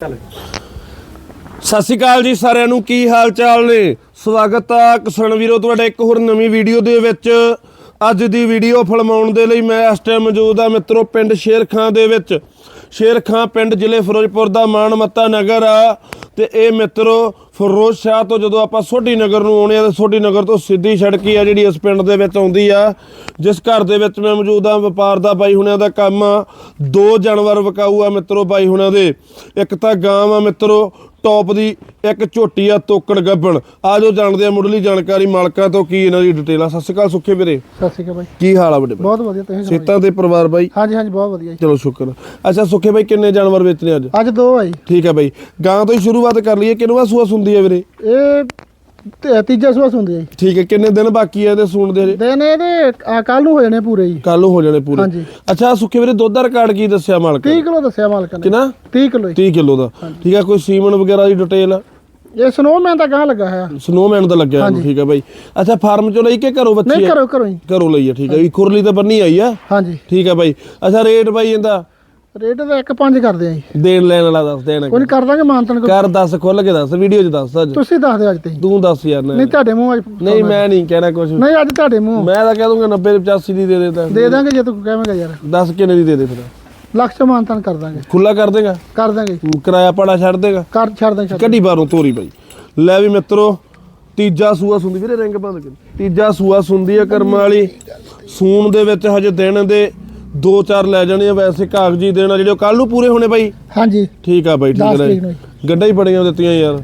ਸਤਿ ਸ਼੍ਰੀ ਅਕਾਲ ਜੀ ਸਾਰਿਆਂ ਨੂੰ, ਕੀ ਹਾਲ ਚਾਲ ਨੇ? ਸਵਾਗਤ ਆ ਕਿਸਾਨ ਵੀਰੋ, ਤੁਹਾਡਾ ਇੱਕ ਹੋਰ ਨਵੀਂ ਵੀਡੀਓ ਦੇ ਵਿੱਚ। ਅੱਜ ਦੀ ਵੀਡੀਓ ਫਿਲਮਾਉਣ ਦੇ ਲਈ ਮੈਂ ਇਸ ਟਾਈਮ ਮੌਜੂਦ ਆ ਮਿੱਤਰੋ, ਪਿੰਡ ਸ਼ੇਰਖਾਂ ਦੇ ਵਿੱਚ। ਸ਼ੇਰਖਾਂ ਪਿੰਡ ਜ਼ਿਲ੍ਹੇ ਫਿਰੋਜ਼ਪੁਰ ਦਾ ਮਾਨਮੱਤਾ ਨਗਰ ਆ। ਤੇ ਇਹ ਮਿੱਤਰੋ ਫਿਰੋਜ਼ ਸ਼ਾਹ ਤੋਂ ਜਦੋਂ ਆਪਾਂ ਸੋਢੀ ਨਗਰ ਨੂੰ ਆਉਣੇ ਆ ਤਾਂ ਸੋਢੀ ਨਗਰ ਤੋਂ ਸਿੱਧੀ ਸੜਕ ਹੀ ਆ ਜਿਹੜੀ ਇਸ ਪਿੰਡ ਦੇ ਵਿੱਚ ਆਉਂਦੀ ਆ, ਜਿਸ ਘਰ ਦੇ ਵਿੱਚ ਮੈਂ ਮੌਜੂਦ ਆ, ਵਪਾਰ ਦਾ ਬਾਈ ਹੁਣਿਆਂ ਦਾ ਕੰਮ ਆ। ਦੋ ਜਾਨਵਰ ਵਿਕਾਊ ਆ ਮਿੱਤਰੋ ਬਾਈ ਹੁਣਾਂ ਦੇ। ਇੱਕ ਤਾਂ ਗਾਂ ਆ ਮਿੱਤਰੋ ਟੌਪ ਦੀ ਇੱਕ ਝੋਟੀ ਆ ਤੋਕੜ ਗੱਬਣ। ਆ ਜੋ ਜਾਣਦੇ ਆ ਮੁੱਢਲੀ ਜਾਣਕਾਰੀ ਮਾਲਕਾਂ ਤੋਂ ਕੀ ਇਹਨਾਂ ਦੀ ਡਿਟੇਲ ਆ। ਸਤਿ ਸ਼੍ਰੀ ਅਕਾਲ ਸੁੱਖੇ ਵੀਰੇ। ਸਤਿ ਸ਼੍ਰੀ ਅਕਾਲ ਬਾਈ। ਕੀ ਹਾਲ ਆ ਵੱਡੇ ਬਾਈ? ਬਹੁਤ ਵਧੀਆ ਤੁਸੀਂ ਸੁਣਾਓ ਸਿਹਤਾਂ ਤੇ ਪਰਿਵਾਰ ਬਾਈ? ਹਾਂਜੀ ਹਾਂਜੀ ਬਹੁਤ ਵਧੀਆ ਜੀ। ਚਲੋ ਸ਼ੁਕਰ ਆ। ਅੱਛਾ ਸੁੱਖੇ ਬਾਈ ਕਿੰਨੇ ਜਾਨਵਰ ਵੇਚਨੇ ਅੱਜ? ਅੱਜ ਦੋ ਆ ਜੀ। ਠੀਕ ਹੈ ਬਾਈ। ਗਾਂ ਤੋਂ ਹੀ ਸ਼ੁਰੂਆਤ ਕਰ ਲਈਏ ਕਿੰਨਵਾ ਸੂਆ ਸੁੰਦੀ ਹੈ ਵੀਰੇ? ਇਹ ਤ- ਤੀਜਾ ਸੂਆ ਹੈ ਜੀ। ਠੀਕ ਹੈ ਕਿੰਨੇ ਦਿਨ ਬਾਕੀ ਆ ਇਹਦੇ ਸੂਣ ਦੇ? ਹਜੇ ਦਿਨ ਇਹਦੇ ਕੱਲ ਨੂੰ ਹੋ ਜਾਣੇ ਪੂਰੇ ਜੀ। ਕੱਲ ਨੂੰ ਹੋ ਜਾਣੇ ਪੂਰੇ। ਹਾਂਜੀ। ਅੱਛਾ ਸੁੱਖੇ ਵੀਰੇ ਦੁੱਧ ਦਾ ਰਿਕਾਰਡ ਕੀ ਦੱਸਿਆ ਮਾਲਕ 30 ਕਿਲੋ ਦੱਸਿਆ ਮਾਲਕ ਨੇ। ਕਿੰਨਾ? 30 ਕਿਲੋ 30 ਕਿਲੋ ਦਾ। ਠੀਕ ਹੈ ਕੋਈ ਸੀਮਨ ਵਗੈਰਾ ਦੀ ਡਿਟੇਲ? ਇਹ ਸਨੋਮੈਨ ਤਾਂ ਗਾਂ ਲੱਗਾ ਹੈ ਸਨੋਮੈਨ ਦਾ ਲੱਗਿਆ ਇਹਨੂੰ, ਠੀਕ ਹੈ ਬਾਈ। ਅੱਛਾ ਫਾਰਮ ਚੋਂ ਲਈ ਕਿ ਘਰੋਂ ਬੱਚੀ ਨਹੀਂ ਹੈ? ਕਰੋ ਕਰੋ ਜੀ। ਘਰੋਂ ਲਈ ਹੈ ਠੀਕ ਹੈ। ਵੀ ਖੁਰਲੀ ਤਾਂ ਬੰਨੀ ਆਈ ਆ। ਹਾਂਜੀ। ਠੀਕ ਹੈ ਬਾਈ। ਅੱਛਾ ਰੇਟ ਬਾਈ ਇਹਦਾ? ਰੇਟ ਦਾ 1.5 ਕਰਦੇ ਆ ਜੀ। ਦੇਣ ਲੈਣ ਵਾਲਾ ਦੱਸ ਦੇਣਾ ਕੋਈ ਨੀ ਕਰ ਦਾਂਗੇ ਮਾਨਤਨ ਕਰੋ ਕਰ ਦੱਸ ਖੁੱਲ ਕੇ ਦੱਸ ਵੀਡੀਓ 'ਚ ਦੱਸ ਅੱਜ। ਤੁਸੀਂ ਦੱਸ ਦਿਓ ਅੱਜ ਤੇ। ਤੂੰ ਦੱਸ ਯਾਰ ਨਾ। ਨਹੀਂ ਤੁਹਾਡੇ ਮੂੰਹ ਅੱਜ ਨਹੀਂ ਮੈਂ। ਨਹੀਂ ਕਹਿਣਾ ਕੁਝ ਨਹੀਂ ਅੱਜ ਤੁਹਾਡੇ ਮੂੰਹ। ਮੈਂ ਤਾਂ ਕਹਿ ਦੂੰਗਾ 90 85 ਦੀ ਦੇ ਦੇ ਤਾਂ। ਦੇ ਦਾਂਗੇ ਜੇ ਤੂੰ ਕਹੇਂਗਾ ਯਾਰ। ਦੱਸ ਕਿੰਨੇ ਦੀ ਦੇ ਦੇ ਫਿਰ। ਲੱਖ ਚ ਮਾਨਤਨ ਕਰ ਦਾਂਗੇ। ਖੁੱਲਾ ਕਰ ਦੇਗਾ? ਕਰ ਦਾਂਗੇ। ਕਿਰਾਇਆ ਪਾੜਾ ਛੱਡ ਦੇਗਾ? ਕਰ ਛੱਡ ਦਾਂਗੇ ਛੱਡ ਕੱਢੀ ਬਾਹਰੋਂ ਤੋਰੀ ਬਾਈ। ਲੈ ਵੀ ਮਿੱਤਰੋ ਤੀਜਾ ਸੂਆ ਸੁੰਦੀ। ਵੀਰੇ ਰਿੰਗ ਬੰਦ ਕਰ। ਤੀਜਾ ਸੂਆ ਸੁੰਦੀ ਆ ਕਰਮ ਵਾਲੀ। ਸੂਣ ਦੇ ਵਿੱਚ ਹਜੇ ਦਿਨ ਦੇ ਦੋ ਚਾਰ ਲੈ ਜਾਣੇ ਆ ਵੈਸੇ ਕਾਗਜ਼ੀ ਦੇਣ ਜਿਹੜੇ ਕੱਲ ਨੂੰ ਪੂਰੇ ਹੋਣੇ ਬਾਈ। ਹਾਂਜੀ। ਠੀਕ ਆ ਬਾਈ ਠੀਕ 10 ਹੈ ਤਰੀਕ ਨੂੰ ਗੱਡਾ ਹੀ ਬੜੀਆਂ ਦਿੱਤੀਆਂ ਯਾਰ।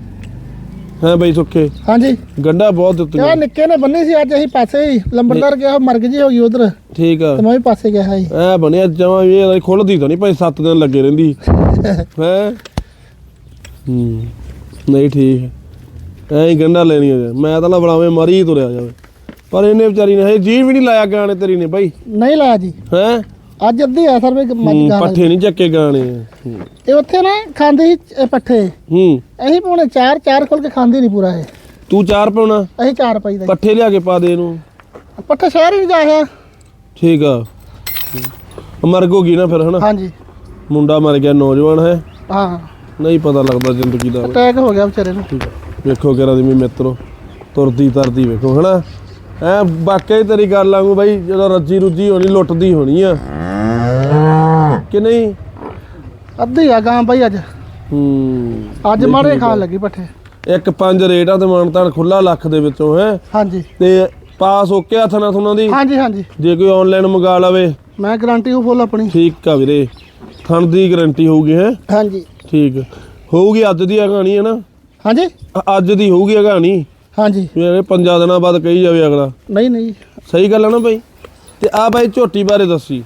ਹੈ ਬਾਈ ਸੁੱਖੇ? ਹਾਂਜੀ। ਗੰਡਾ ਬਹੁਤ ਦਿੱਤੀਆਂ। ਇਹ ਨਿੱਕੇ ਨੇ ਬੰਨੀ ਸੀ ਅੱਜ ਅਸੀਂ ਪਾਸੇ ਹੀ ਲੰਬੜਦਾਰ ਗਿਆ ਮਰ ਗਈ ਹੋ ਗਈ ਉਧਰ। ਠੀਕ ਆ। ਤੇ ਮੈਂ ਵੀ ਪਾਸੇ ਗਿਆ ਸੀ। ਐ ਬਣਿਆ ਜਮਾ ਇਹ ਖੁੱਲਦੀ ਤਾਂ ਨਹੀਂ ਭਾਈ 7 ਦਿਨ ਲੱਗੇ ਰਹਿੰਦੀ। ਹੈ? ਹੂੰ ਨਹੀਂ ਠੀਕ। ਹੈ ਐਂ ਹੀ ਗੰਡਾ ਲੈਣੀ ਆ ਮੈਂ ਤਾਂ ਨਾ ਬੜਾਵੇਂ ਮਰੀ ਹੀ ਤੁਰਿਆ ਜਾਵੇ। ਪਰ ਇਹਨੇ ਵਿਚਾਰੀ ਨੇ ਹਜੇ ਜੀ ਵੀ ਨਹੀਂ ਲਾਇਆ ਗਾਣੇ ਤੇਰੀ ਨੇ ਬਾਈ। ਨਹੀਂ ਲਾਇਆ ਜੀ। ਹੈ? ਅੱਜ ਅੱਧੀ ਆ ਸਰ ਵੀ ਮੱਝ ਗਾਣਾ ਪੱਠੇ ਨਹੀਂ ਚੱਕੇ ਗਾਣੇ। ਹੂੰ। ਇਹ ਉੱਥੇ ਨਾ ਖਾਂਦੀ ਸੀ ਇਹ ਪੱਠੇ। ਹੂੰ। ਅਸੀਂ ਪਾਉਣੇ ਚਾਰ ਚਾਰ ਖੋਲ ਕੇ ਖਾਂਦੀ ਨਹੀਂ ਪੂਰਾ ਇਹ। ਤੂੰ ਚਾਰ ਪਾਉਣਾ? ਅਸੀਂ ਚਾਰ ਪਾਈਦਾ ਪੱਠੇ ਲਿਆ ਕੇ ਪਾ ਦੇ ਇਹਨੂੰ। ਪੱਠੇ ਸ਼ਹਿਰ ਹੀ ਜਾ ਗਿਆ ਠੀਕ ਆ। ਹੂੰ। ਗਈ ਨਾ ਫਿਰ ਹਨਾ? ਹਾਂਜੀ। ਮੁੰਡਾ ਮਰ ਗਿਆ ਨੌਜਵਾਨ ਹੈ। ਹਾਂ। ਨਹੀਂ ਪਤਾ ਲੱਗਦਾ ਜ਼ਿੰਦਗੀ ਦਾ। ਅਟੈਕ ਹੋ ਗਿਆ ਵਿਚਾਰੇ ਨੂੰ। ਠੀਕ ਆ। ਵੇਖੋ ਕਿਹੜਾ ਦੀ ਵੀ ਮਿੱਤਰੋ। ਤੁਰਦੀ ਤਰਦੀ ਵੇਖੋ ਹਨਾ? ਐ ਵਾਕਈ ਤੇਰੀ ਗੱਲ ਆਂਗੂ ਬਾਈ ਜਦੋਂ ਰੱਜੀ ਰੁੱਜੀ ਹੋਣੀ ਲੁੱਟਦੀ ਹੋਣੀ ਆ। ਕਿ ਨਹੀਂ? ਅੱਧੀ ਆ ਗਾਂ ਬਾਈ ਅੱਜ। ਹੂੰ। ਅੱਜ ਮਾਰੇ ਖਾਣ ਲੱਗੀ ਪੱਠੇ। ਇੱਕ ਪੰਜ ਰੇਟ ਆ ਤੇ ਮਾਨਤਾਨ ਖੁੱਲਾ ਲੱਖ ਦੇ ਵਿੱਚੋਂ ਹੈ? ਹਾਂਜੀ। ਤੇ ਪਾਸ ਓਕੇ ਹੱਥ ਨਾਲ ਥੁਣਾ ਦੀ? ਹਾਂਜੀ ਹਾਂਜੀ। ਜੇ ਕੋਈ ਆਨਲਾਈਨ ਮੰਗਾ ਲਵੇ। ਮੈਂ ਗਾਰੰਟੀ ਉਹ ਫੁੱਲ ਆਪਣੀ। ਠੀਕ ਆ ਵੀਰੇ। ਥਣ ਦੀ ਗਾਰੰਟੀ ਹੋਊਗੀ ਹੈ? ਹਾਂਜੀ। ਠੀਕ। ਹੋਊਗੀ ਅੱਜ ਦੀ ਕਹਾਣੀ ਹੈ ਨਾ? ਹਾਂਜੀ? ਅੱਜ ਦੀ ਹੋਊਗੀ ਕਹਾਣੀ। ਹਾਂਜੀ। ਇਹ ਪੰਜਾਂ ਦਿਨਾਂ ਬਾਅਦ ਕਹੀ ਜਾਵੇ ਅਗਲਾ। ਨਹੀਂ ਨਹੀਂ। ਸਹੀ ਗੱਲ ਹੈ ਨਾ ਬਾਈ? ਤੇ ਆ ਬਾਈ ਝੋਟੀ ਬਾਰੇ ਦੱਸੀ।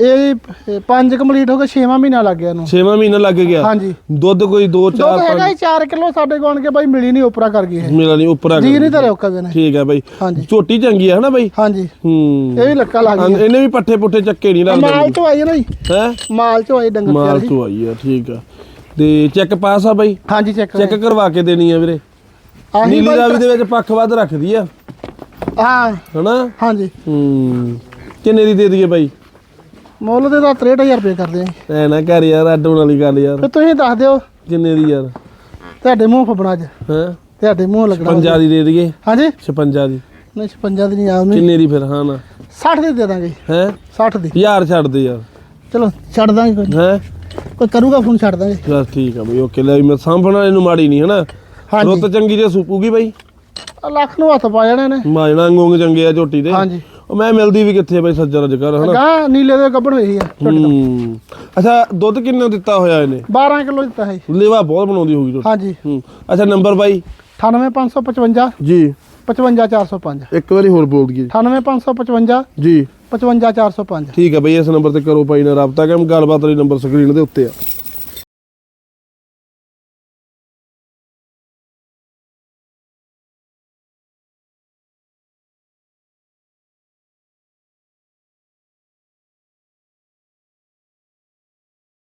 ਇਹ ਇਹ ਪੰਜ ਕੰਪਲੀਟ ਹੋ ਕੇ 6ਵਾਂ ਮਹੀਨਾ ਲੱਗ ਗਿਆ ਇਹਨੂੰ। 6ਵਾਂ ਮਹੀਨਾ ਲੱਗ ਗਿਆ। ਹਾਂਜੀ। ਦੁੱਧ ਕੋਈ 2 4 ਦੁੱਧ ਹੈਗਾ 4 ਕਿਲੋ ਸਾਡੇ ਕੋਲ ਕੇ ਬਾਈ ਮਿਲੀ ਨਹੀਂ ਉਪਰਾ ਕਰ ਗਈ ਇਹ। ਮੇਰਾ ਨਹੀਂ ਉੱਪਰ ਜੀ ਨਹੀਂ ਧਰਿਆ ਕਦੇ ਨੇ ਠੀਕ ਹੈ ਬਾਈ। ਹਾਂਜੀ। ਝੋਟੀ ਚੰਗੀ ਹੈ ਨਾ ਬਾਈ? ਹਾਂਜੀ। ਹੂੰ। ਇਹ ਵੀ ਲੱਕਾ ਲੱਗ ਹਾਂ, ਗਿਆ ਇਹਨੇ ਵੀ ਪੱਠੇ ਪੁੱਠੇ ਚੱਕੇ ਨਹੀਂ ਮਾਲ ਲੱਗਦੇ ਤੋਂ ਆਈ ਹੈ ਨਾ ਜੀ। ਹੈ? ਮਾਲ ਚੋਂ ਆਈ ਡੰਗਰ ਮਾਲ ਤੇ ਤੋਂ ਆਈ ਆ ਠੀਕ ਆ। ਤੇ ਚੈੱਕ ਪਾਸ ਆ ਬਾਈ? ਹਾਂਜੀ ਚੈੱਕ ਚੈੱਕ ਕਰਵਾ ਕੇ ਦੇਣੀ ਆ ਵੀਰੇ। ਆਹੀ ਨੀਲੀ ਰਾਵੀ ਦੇ ਵਿੱਚ ਪੱਖ ਵੱਧ ਰੱਖਦੀ ਆ। ਹਾਂ। ਹਨਾ? ਹਾਂਜੀ। ਹੂੰ। ਕਿੰਨੇ ਦੀ ਦੇ ਦਈਏ ਬਾਈ? ਮੁੱਲ ਦੇ ਤਾਂ 63000 ਰੁਪਏ ਕਰਦੇ ਆ ਐ ਨਾ ਕਰ ਯਾਰ ਅੱਡੋਂ ਵਾਲੀ ਗੱਲ ਯਾਰ। ਫਿਰ ਤੁਸੀਂ ਦੱਸ ਦਿਓ ਕਿੰਨੇ ਦੀ ਯਾਰ? ਤੁਹਾਡੇ ਮੂੰਹ ਫਬਣਾ ਅੱਜ ਹੈ? ਤੁਹਾਡੇ ਮੂੰਹ ਲੱਗਣਾ 55 ਦੀ ਦੇ ਦਈਏ। ਹਾਂਜੀ। 56 ਦੀ। ਨਹੀਂ 56 ਦੀ ਨਹੀਂ ਆਉਣੀ ਕਿੰਨੇ ਦੀ ਫਿਰ? ਹਾਂ ਨਾ। 60 ਦੀ ਦੇ ਦਾਂਗੇ। ਹੈ? 60 ਦੀ। ਯਾਰ ਛੱਡ ਦੇ ਯਾਰ। ਚਲੋ ਛੱਡ ਦਾਂਗੇ ਕੋਈ। ਹੈ? ਕੋਈ ਕਰੂਗਾ ਫੋਨ ਛੱਡ ਦਾਂਗੇ। ਬਸ ਠੀਕ ਆ ਬਈ ਓਕੇ। ਲੈ ਵੀ ਮੈਂ ਸਾਂਭਣਾ ਇਹਨੂੰ ਮਾੜੀ ਨਹੀਂ ਹਨਾ? ਹਾਂਜੀ। ਰੁੱਤ ਚੰਗੀ ਜੇ ਸੂਪੂਗੀ ਬਾਈ। ਆਹ ਲੱਖ ਨੂੰ ਹੱਥ ਪਾ ਜਾਣੇ ਨੇ। ਮਾਜਣਾ ਅੰਗੋਂਗ ਚੰਗੇ ਆ ਝੋਟੀ ਦੇ। ਹਾਂਜੀ। ਉਹ ਮੈਂ ਮਿਲਦੀ ਵੀ ਕਿੱਥੇ ਬਾਈ ਸੱਜਰ ਅੱਜ ਕਰ ਹਨਾ? ਗਾਂ ਨੀਲੇ ਦੇ ਗੱਬੜ ਹੋਈ ਆ ਹੂੰ। ਅੱਛਾ ਦੁੱਧ ਕਿੰਨਾ ਦਿੱਤਾ ਹੋਇਆ ਇਹਨੇ? 12 ਕਿਲੋ ਦਿੱਤਾ ਹੈ ਲੇਵਾ ਬਹੁਤ ਬਣਾਉਂਦੀ ਹੋਊਗੀ ਝੋਟੀ ਹਾਂਜੀ। ਹੂੰ। ਅੱਛਾ ਨੰਬਰ ਬਾਈ? 98555 ਜੀ। 55405 ਇੱਕ ਵਾਰੀ ਹੋਰ ਬੋਲ ਦਈਏ 98555 ਜੀ। 55405 ਠੀਕ ਹੈ ਬਈ ਇਸ ਨੰਬਰ ਤੇ ਕਰੋ ਬਾਈ ਨਾਲ ਰਾਬਤਾ ਕਿ ਗੱਲਬਾਤ ਲਈ ਨੰਬਰ ਸਕਰੀਨ ਦੇ ਉੱਤੇ ਆ।